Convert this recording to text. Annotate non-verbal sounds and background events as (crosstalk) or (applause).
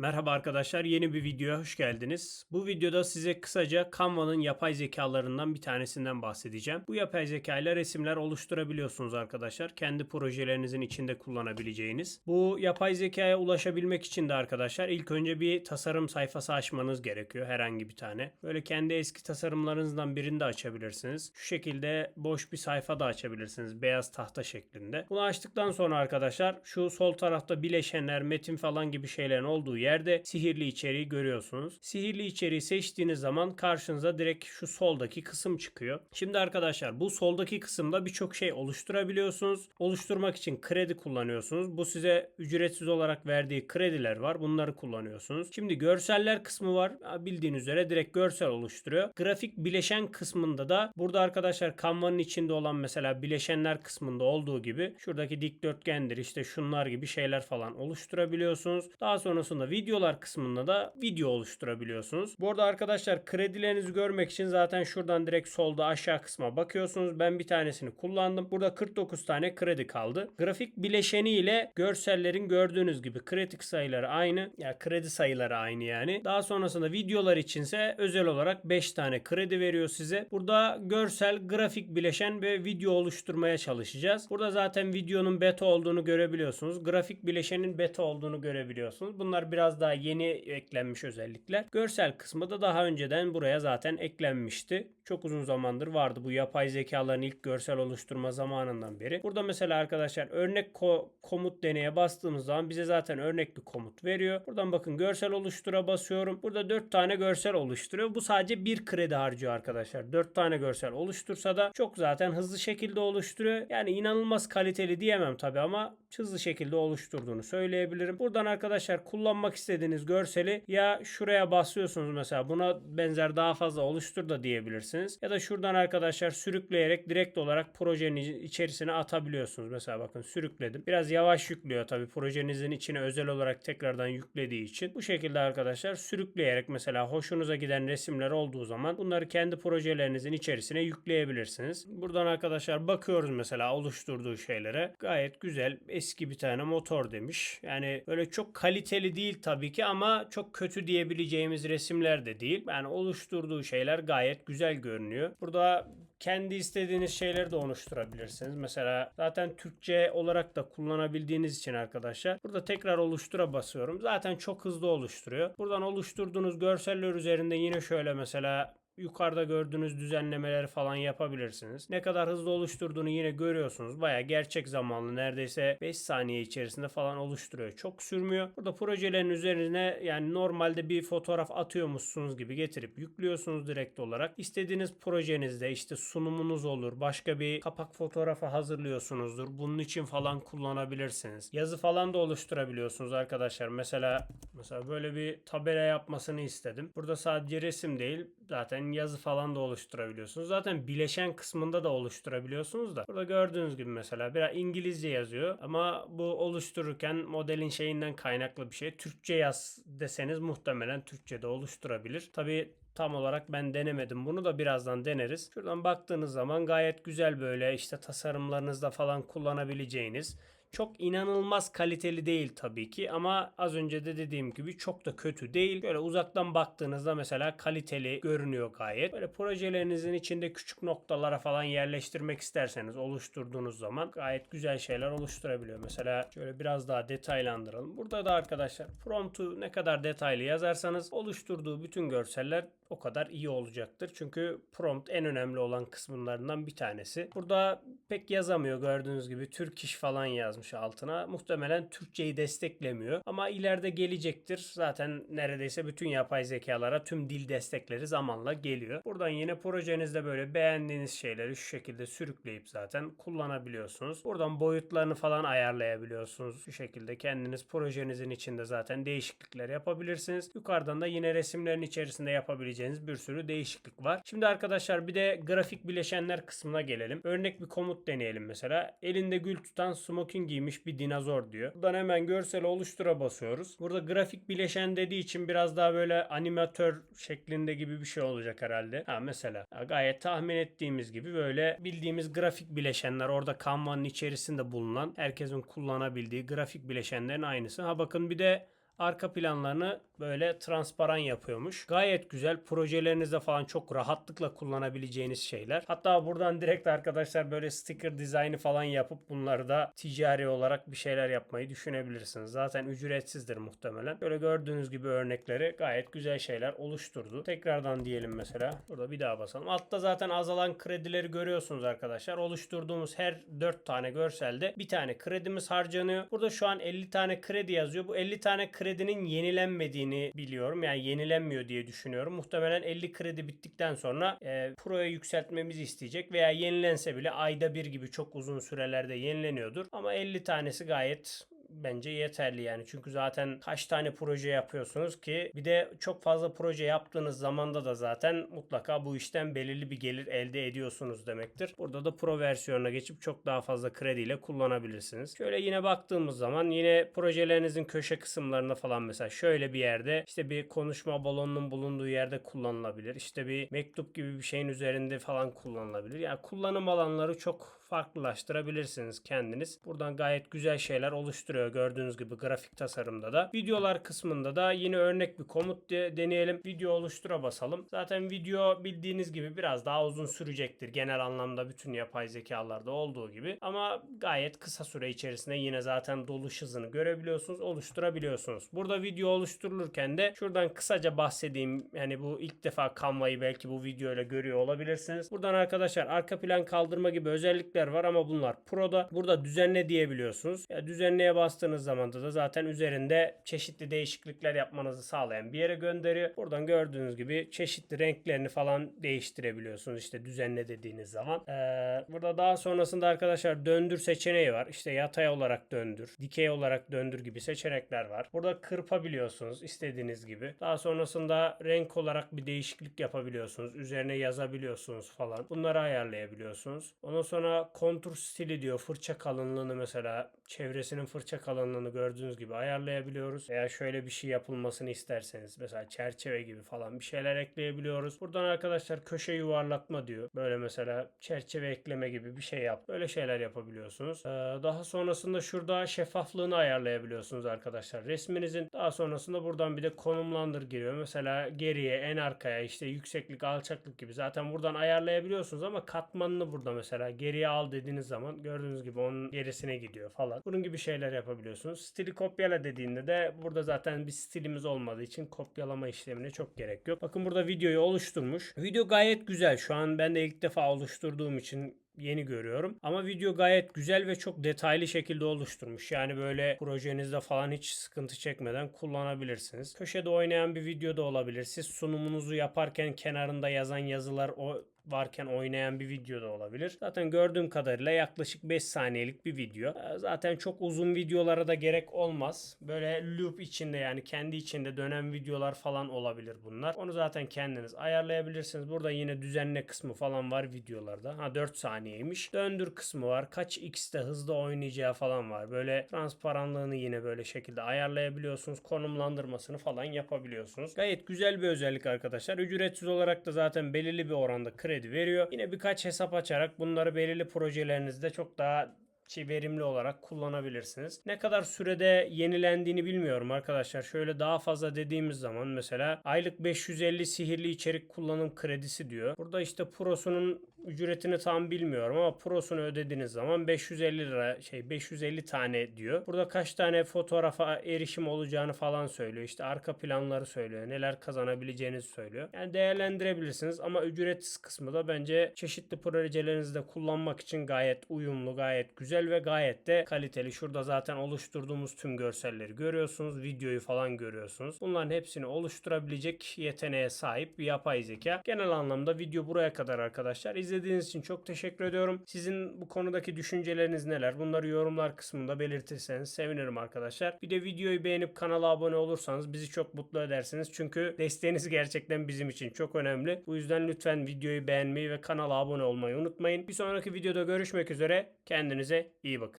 Merhaba arkadaşlar, yeni bir videoya hoş geldiniz. Bu videoda size kısaca Canva'nın yapay zekalarından bir tanesinden bahsedeceğim. Bu yapay zeka ile resimler oluşturabiliyorsunuz arkadaşlar. Kendi projelerinizin içinde kullanabileceğiniz. Bu yapay zekaya ulaşabilmek için de arkadaşlar ilk önce bir tasarım sayfası açmanız gerekiyor. Herhangi bir tane. Böyle kendi eski tasarımlarınızdan birini de açabilirsiniz. Şu şekilde boş bir sayfa da açabilirsiniz. Beyaz tahta şeklinde. Bunu açtıktan sonra arkadaşlar şu sol tarafta bileşenler, metin falan gibi şeylerin olduğu yerde sihirli içeriği görüyorsunuz. Sihirli içeriği seçtiğiniz zaman karşınıza direkt şu soldaki kısım çıkıyor. Şimdi arkadaşlar bu soldaki kısımda birçok şey oluşturabiliyorsunuz. Oluşturmak için kredi kullanıyorsunuz. Bu size ücretsiz olarak verdiği krediler var. Bunları kullanıyorsunuz. Şimdi görseller kısmı var. Bildiğiniz üzere direkt görsel oluşturuyor. Grafik bileşen kısmında da burada arkadaşlar Canva'nın içinde olan mesela bileşenler kısmında olduğu gibi şuradaki dikdörtgendir işte şunlar gibi şeyler falan oluşturabiliyorsunuz. Daha sonrasında videolar kısmında da video oluşturabiliyorsunuz. Bu arada arkadaşlar kredilerinizi görmek için zaten şuradan direkt solda aşağı kısma bakıyorsunuz. Ben bir tanesini kullandım. Burada 49 tane kredi kaldı. Grafik bileşeni ile görsellerin gördüğünüz gibi kritik sayıları aynı. Ya yani kredi sayıları aynı yani. Daha sonrasında videolar içinse özel olarak 5 tane kredi veriyor size. Burada görsel, grafik bileşen ve video oluşturmaya çalışacağız. Burada zaten videonun beta olduğunu görebiliyorsunuz. Grafik bileşenin beta olduğunu görebiliyorsunuz. Bunlar biraz daha yeni eklenmiş özellikler. Görsel kısmı da daha önceden buraya zaten eklenmişti. Çok uzun zamandır vardı bu yapay zekaların ilk görsel oluşturma zamanından beri. Burada mesela arkadaşlar örnek ko- komut deneye bastığımız zaman bize zaten örnek bir komut veriyor. Buradan bakın görsel oluştura basıyorum. Burada 4 tane görsel oluşturuyor. Bu sadece bir kredi harcıyor arkadaşlar. 4 tane görsel oluştursa da çok zaten hızlı şekilde oluşturuyor. Yani inanılmaz kaliteli diyemem tabi ama hızlı şekilde oluşturduğunu söyleyebilirim. Buradan arkadaşlar kullanmak istediğiniz görseli ya şuraya basıyorsunuz mesela buna benzer daha fazla oluştur da diyebilirsiniz. Ya da şuradan arkadaşlar sürükleyerek direkt olarak projenin içerisine atabiliyorsunuz. Mesela bakın sürükledim. Biraz yavaş yüklüyor tabi projenizin içine özel olarak tekrardan yüklediği için. Bu şekilde arkadaşlar sürükleyerek mesela hoşunuza giden resimler olduğu zaman bunları kendi projelerinizin içerisine yükleyebilirsiniz. Buradan arkadaşlar bakıyoruz mesela oluşturduğu şeylere. Gayet güzel eski bir tane motor demiş. Yani böyle çok kaliteli değil tabii ki ama çok kötü diyebileceğimiz resimler de değil. Yani oluşturduğu şeyler gayet güzel görünüyor. Burada kendi istediğiniz şeyleri de oluşturabilirsiniz. Mesela zaten Türkçe olarak da kullanabildiğiniz için arkadaşlar. Burada tekrar oluştura basıyorum. Zaten çok hızlı oluşturuyor. Buradan oluşturduğunuz görseller üzerinde yine şöyle mesela yukarıda gördüğünüz düzenlemeleri falan yapabilirsiniz. Ne kadar hızlı oluşturduğunu yine görüyorsunuz. Baya gerçek zamanlı neredeyse 5 saniye içerisinde falan oluşturuyor. Çok sürmüyor. Burada projelerin üzerine yani normalde bir fotoğraf atıyormuşsunuz gibi getirip yüklüyorsunuz direkt olarak. İstediğiniz projenizde işte sunumunuz olur. Başka bir kapak fotoğrafı hazırlıyorsunuzdur. Bunun için falan kullanabilirsiniz. Yazı falan da oluşturabiliyorsunuz arkadaşlar. Mesela mesela böyle bir tabela yapmasını istedim. Burada sadece resim değil zaten yazı falan da oluşturabiliyorsunuz. Zaten bileşen kısmında da oluşturabiliyorsunuz da. Burada gördüğünüz gibi mesela biraz İngilizce yazıyor ama bu oluştururken modelin şeyinden kaynaklı bir şey. Türkçe yaz deseniz muhtemelen Türkçe de oluşturabilir. Tabi Tam olarak ben denemedim. Bunu da birazdan deneriz. Şuradan baktığınız zaman gayet güzel böyle işte tasarımlarınızda falan kullanabileceğiniz çok inanılmaz kaliteli değil tabii ki ama az önce de dediğim gibi çok da kötü değil. Böyle uzaktan baktığınızda mesela kaliteli görünüyor gayet. Böyle projelerinizin içinde küçük noktalara falan yerleştirmek isterseniz oluşturduğunuz zaman gayet güzel şeyler oluşturabiliyor. Mesela şöyle biraz daha detaylandıralım. Burada da arkadaşlar promptu ne kadar detaylı yazarsanız oluşturduğu bütün görseller o kadar iyi olacaktır. Çünkü prompt en önemli olan kısımlarından bir tanesi. Burada pek yazamıyor gördüğünüz gibi Türk iş falan yazmış altına. Muhtemelen Türkçeyi desteklemiyor ama ileride gelecektir. Zaten neredeyse bütün yapay zekalara tüm dil destekleri zamanla geliyor. Buradan yine projenizde böyle beğendiğiniz şeyleri şu şekilde sürükleyip zaten kullanabiliyorsunuz. Buradan boyutlarını falan ayarlayabiliyorsunuz. Şu şekilde kendiniz projenizin içinde zaten değişiklikler yapabilirsiniz. Yukarıdan da yine resimlerin içerisinde yapabileceğiniz bir sürü değişiklik var. Şimdi arkadaşlar bir de grafik bileşenler kısmına gelelim. Örnek bir komut deneyelim mesela. Elinde gül tutan smoking giymiş bir dinozor diyor. Buradan hemen görsel oluştura basıyoruz. Burada grafik bileşen dediği için biraz daha böyle animatör şeklinde gibi bir şey olacak herhalde. Ha mesela gayet tahmin ettiğimiz gibi böyle bildiğimiz grafik bileşenler orada Canva'nın içerisinde bulunan herkesin kullanabildiği grafik bileşenlerin aynısı. Ha bakın bir de arka planlarını böyle transparan yapıyormuş. Gayet güzel. Projelerinizde falan çok rahatlıkla kullanabileceğiniz şeyler. Hatta buradan direkt arkadaşlar böyle sticker dizaynı falan yapıp bunları da ticari olarak bir şeyler yapmayı düşünebilirsiniz. Zaten ücretsizdir muhtemelen. Böyle gördüğünüz gibi örnekleri gayet güzel şeyler oluşturdu. Tekrardan diyelim mesela. Burada bir daha basalım. Altta zaten azalan kredileri görüyorsunuz arkadaşlar. Oluşturduğumuz her 4 tane görselde bir tane kredimiz harcanıyor. Burada şu an 50 tane kredi yazıyor. Bu 50 tane kredinin yenilenmediğini biliyorum. Yani yenilenmiyor diye düşünüyorum. Muhtemelen 50 kredi bittikten sonra e, Pro'ya yükseltmemizi isteyecek veya yenilense bile ayda bir gibi çok uzun sürelerde yenileniyordur. Ama 50 tanesi gayet bence yeterli yani. Çünkü zaten kaç tane proje yapıyorsunuz ki bir de çok fazla proje yaptığınız zamanda da zaten mutlaka bu işten belirli bir gelir elde ediyorsunuz demektir. Burada da pro versiyonuna geçip çok daha fazla krediyle kullanabilirsiniz. Şöyle yine baktığımız zaman yine projelerinizin köşe kısımlarında falan mesela şöyle bir yerde işte bir konuşma balonunun bulunduğu yerde kullanılabilir. İşte bir mektup gibi bir şeyin üzerinde falan kullanılabilir. Yani kullanım alanları çok farklılaştırabilirsiniz kendiniz. Buradan gayet güzel şeyler oluşturuyor gördüğünüz gibi grafik tasarımda da. Videolar kısmında da yine örnek bir komut de- deneyelim. Video oluştura basalım. Zaten video bildiğiniz gibi biraz daha uzun sürecektir. Genel anlamda bütün yapay zekalarda olduğu gibi. Ama gayet kısa süre içerisinde yine zaten doluş hızını görebiliyorsunuz, oluşturabiliyorsunuz. Burada video oluşturulurken de şuradan kısaca bahsedeyim. Yani bu ilk defa Canva'yı belki bu videoyla görüyor olabilirsiniz. Buradan arkadaşlar arka plan kaldırma gibi özellikler var ama bunlar Pro'da. Burada düzenle diyebiliyorsunuz. Ya düzenleye bastığınız zaman da zaten üzerinde çeşitli değişiklikler yapmanızı sağlayan bir yere gönderiyor. Buradan gördüğünüz gibi çeşitli renklerini falan değiştirebiliyorsunuz. İşte düzenle dediğiniz zaman. Ee, burada daha sonrasında arkadaşlar döndür seçeneği var. İşte yatay olarak döndür, dikey olarak döndür gibi seçenekler var. Burada kırpabiliyorsunuz istediğiniz gibi. Daha sonrasında renk olarak bir değişiklik yapabiliyorsunuz. Üzerine yazabiliyorsunuz falan. Bunları ayarlayabiliyorsunuz. Ondan sonra kontur stili diyor. Fırça kalınlığını mesela çevresinin fırça kalınlığını gördüğünüz gibi ayarlayabiliyoruz. Veya şöyle bir şey yapılmasını isterseniz mesela çerçeve gibi falan bir şeyler ekleyebiliyoruz. Buradan arkadaşlar köşe yuvarlatma diyor. Böyle mesela çerçeve ekleme gibi bir şey yap. Böyle şeyler yapabiliyorsunuz. Ee, daha sonrasında şurada şeffaflığını ayarlayabiliyorsunuz arkadaşlar. Resminizin daha sonrasında buradan bir de konumlandır giriyor. Mesela geriye, en arkaya işte yükseklik, alçaklık gibi zaten buradan ayarlayabiliyorsunuz ama katmanını burada mesela geriye al dediğiniz zaman gördüğünüz gibi onun gerisine gidiyor falan. Bunun gibi şeyler yapabiliyorsunuz. Stili kopyala dediğinde de burada zaten bir stilimiz olmadığı için kopyalama işlemine çok gerek yok. Bakın burada videoyu oluşturmuş. Video gayet güzel. Şu an ben de ilk defa oluşturduğum için yeni görüyorum. Ama video gayet güzel ve çok detaylı şekilde oluşturmuş. Yani böyle projenizde falan hiç sıkıntı çekmeden kullanabilirsiniz. Köşede oynayan bir video da olabilir. Siz sunumunuzu yaparken kenarında yazan yazılar o varken oynayan bir video da olabilir. Zaten gördüğüm kadarıyla yaklaşık 5 saniyelik bir video. Ee, Zaten çok uzun videolara da gerek olmaz. Böyle loop içinde yani kendi içinde dönen videolar falan olabilir bunlar. Onu zaten kendiniz ayarlayabilirsiniz. Burada yine düzenle kısmı falan var videolarda. Ha 4 saniyeymiş. Döndür kısmı var. Kaç x'te hızlı oynayacağı falan var. Böyle transparanlığını yine böyle şekilde ayarlayabiliyorsunuz. Konumlandırmasını falan yapabiliyorsunuz. Gayet güzel bir özellik arkadaşlar. Ücretsiz olarak da zaten belirli bir oranda kredi veriyor. Yine birkaç hesap açarak bunları belirli projelerinizde çok daha verimli olarak kullanabilirsiniz. Ne kadar sürede yenilendiğini bilmiyorum arkadaşlar. Şöyle daha fazla dediğimiz zaman mesela aylık 550 sihirli içerik kullanım kredisi diyor. Burada işte Pro'sunun ücretini tam bilmiyorum ama Pro'sunu ödediğiniz zaman 550 lira şey 550 tane diyor. Burada kaç tane fotoğrafa erişim olacağını falan söylüyor. İşte arka planları söylüyor. Neler kazanabileceğinizi söylüyor. Yani değerlendirebilirsiniz ama ücretsiz kısmı da bence çeşitli projelerinizde kullanmak için gayet uyumlu, gayet güzel ve gayet de kaliteli. Şurada zaten oluşturduğumuz tüm görselleri görüyorsunuz. Videoyu falan görüyorsunuz. Bunların hepsini oluşturabilecek yeteneğe sahip bir yapay zeka. Genel anlamda video buraya kadar arkadaşlar. İzlediğiniz için çok teşekkür ediyorum. Sizin bu konudaki düşünceleriniz neler? Bunları yorumlar kısmında belirtirseniz sevinirim arkadaşlar. Bir de videoyu beğenip kanala abone olursanız bizi çok mutlu edersiniz. Çünkü desteğiniz (laughs) gerçekten bizim için çok önemli. Bu yüzden lütfen videoyu beğenmeyi ve kanala abone olmayı unutmayın. Bir sonraki videoda görüşmek üzere. Kendinize iyi bakın.